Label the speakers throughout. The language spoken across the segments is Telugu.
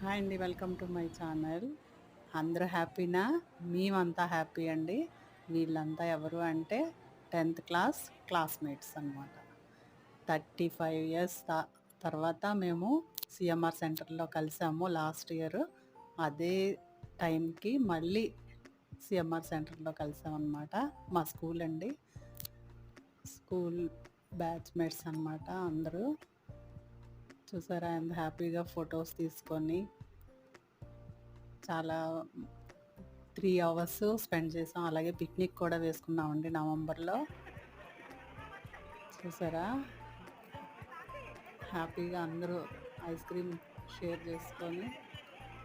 Speaker 1: హాయ్ అండి వెల్కమ్ టు మై ఛానల్. అందరూ హ్యాపీనా? మేమంతా హ్యాపీ అండి. వీళ్ళంతా ఎవరు అంటే టెన్త్ క్లాస్ క్లాస్మేట్స్ అనమాట థర్టీ ఫైవ్ ఇయర్స్ తర్వాత మేము సిఎంఆర్ సెంటర్లో కలిసాము లాస్ట్ ఇయర్. అదే టైంకి మళ్ళీ సిఎంఆర్ సెంటర్లో కలిసామన్నమాట. మా స్కూల్ అండి. స్కూల్ బ్యాచ్మేట్స్ అనమాట అందరూ. చూసారా? ఎంత హ్యాపీగా ఫొటోస్ తీసుకొని చాలా త్రీ అవర్స్ స్పెండ్ చేసాం. అలాగే పిక్నిక్ కూడా వేసుకున్నామండి నవంబర్లో. చూసారా? హ్యాపీగా అందరూ ఐస్ క్రీమ్ షేర్ చేసుకొని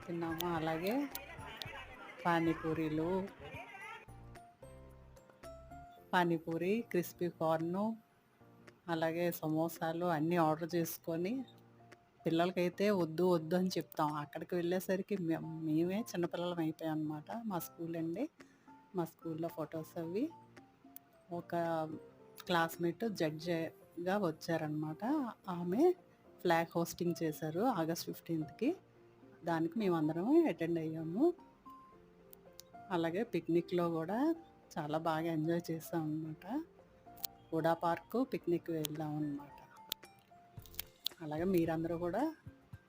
Speaker 1: తిన్నాము. అలాగే పానీపూరీలు పానీపూరి క్రిస్పీ కార్ను అలాగే సమోసాలు అన్నీ ఆర్డర్ చేసుకొని పిల్లలకైతే వద్దు వద్దు అని చెప్తాం. అక్కడికి వెళ్ళేసరికి మేమే చిన్నపిల్లలం అయిపోయాం అనమాట మా స్కూల్ అండి. మా స్కూల్లో ఫొటోస్ అవి. ఒక క్లాస్మేట్ జడ్జిగా వచ్చారనమాట ఆమె ఫ్లాగ్ హోస్టింగ్ చేశారు ఆగస్ట్ ఫిఫ్టీన్త్కి. దానికి మేమందరం అటెండ్ అయ్యాము. అలాగే పిక్నిక్లో కూడా చాలా బాగా ఎంజాయ్ చేసాం అనమాట హుడా పార్కు పిక్నిక్ వెళ్దాం అనమాట అలాగే మీరందరూ కూడా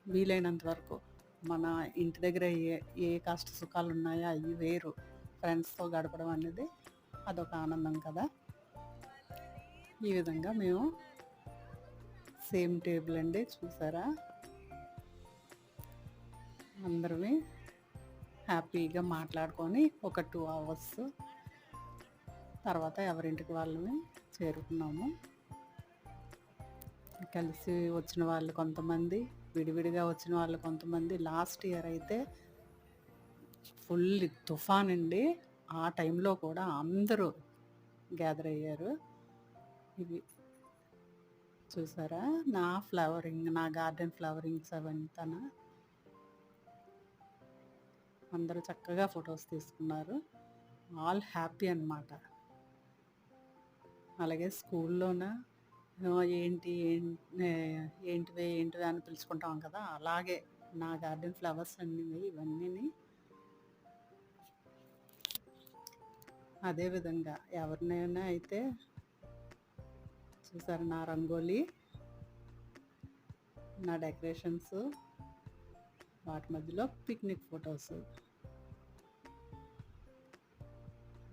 Speaker 1: వీలైనంత వరకు మన ఇంటి దగ్గర ఏ ఏ కష్ట సుఖాలు ఉన్నాయో అవి వేరు. ఫ్రెండ్స్తో గడపడం అనేది అదొక ఆనందం కదా. ఈ విధంగా మేము సేమ్ టేబుల్ అండి చూసారా? అందరమే హ్యాపీగా మాట్లాడుకొని ఒక టూ అవర్స్ తర్వాత ఎవరింటికి వాళ్ళని చేరుకున్నాము. కలిసి వచ్చిన వాళ్ళు కొంతమంది విడివిడిగా వచ్చిన వాళ్ళు కొంతమంది. లాస్ట్ ఇయర్ అయితే ఫుల్ తుఫాన్ అండి ఆ టైంలో కూడా అందరూ గ్యాదర్ అయ్యారు. ఇవి చూసారా? నా ఫ్లవరింగ్ నా గార్డెన్ ఫ్లవరింగ్స్ అవంతా అందరూ చక్కగా ఫొటోస్ తీసుకున్నారు. ఆల్ హ్యాపీ అన్నమాట. అలాగే స్కూల్లోన? ఏంటి ఏంటివి ఏంటివి ఏంటివే అని పిలుచుకుంటాం కదా! అలాగే నా గార్డెన్ ఫ్లవర్స్ అన్నీ ఇవన్నీ అదేవిధంగా ఎవరినైనా అయితే చూసారు నా రంగోలీ? నా డెకరేషన్స్ వాటి మధ్యలో పిక్నిక్ ఫొటోస్.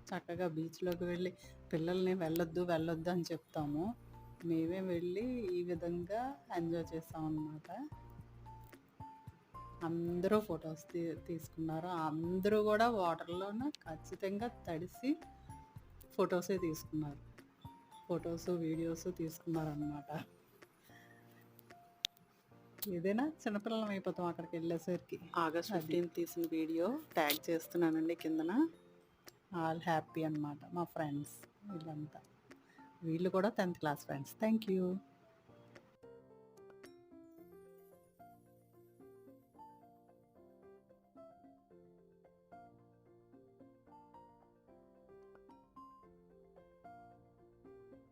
Speaker 1: చక్కగా బీచ్లోకి వెళ్ళి పిల్లల్ని వెళ్ళొద్దు వెళ్ళొద్దు అని చెప్తాము. మేమే వెళ్ళి ఈ విధంగా ఎంజాయ్ చేస్తాం అన్నమాట. అందరూ ఫొటోస్ తీ తీసుకున్నారు. అందరూ కూడా వాటర్లోన ఖచ్చితంగా తడిసి ఫొటోసే తీసుకున్నారు. ఫొటోస్ వీడియోస్ తీసుకున్నారు అనమాట ఏదైనా చిన్నపిల్లలం అయిపోతాం అక్కడికి వెళ్ళేసరికి. ఆగస్ట్ ఫిఫ్టీన్త్ తీసిన వీడియో ట్యాగ్ చేస్తున్నానండి కిందన. ఆల్ హ్యాపీ అన్నమాట మా ఫ్రెండ్స్ వీళ్ళంతా వీళ్ళు కూడా tenth class friends. Thank you